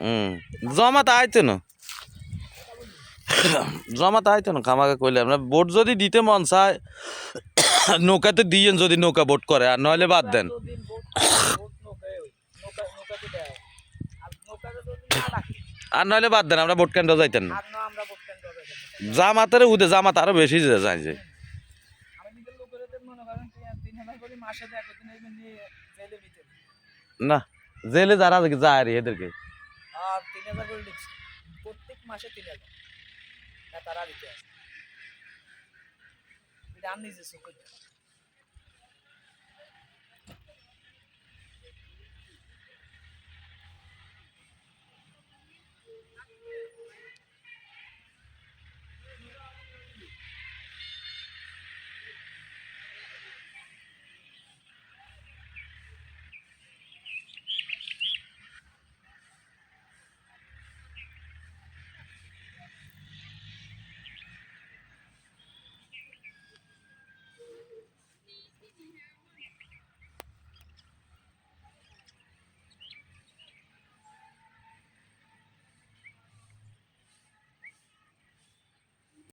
হুম জমাতে আইতে না। জমাতে আইতে না, খামাকে কইলে আমরা ভোট যদি দিতে মন চায়, নৌকাতে দিয়েন যদি নৌকা ভোট করে, আর নইলে বাদ দেন। আর নইলে বাদ দেন, আমরা ভোট কেন্দ্র যাইতেন না। জামাতের উদে জামাত আরও বেশি যায় যায় যে আমি নিজের লোকেদের মনে করেন তিন- তিন হাজার করে মাসে দেয় কদিন এই নিয়ে জেলের ভিতরে না জেলে যারা যায় রে এদেরকে। আর তিন হাজার করে লিখছে। প্রত্যেক মাসে তিন হাজার। তারা দিতে এটা আমি নিজে।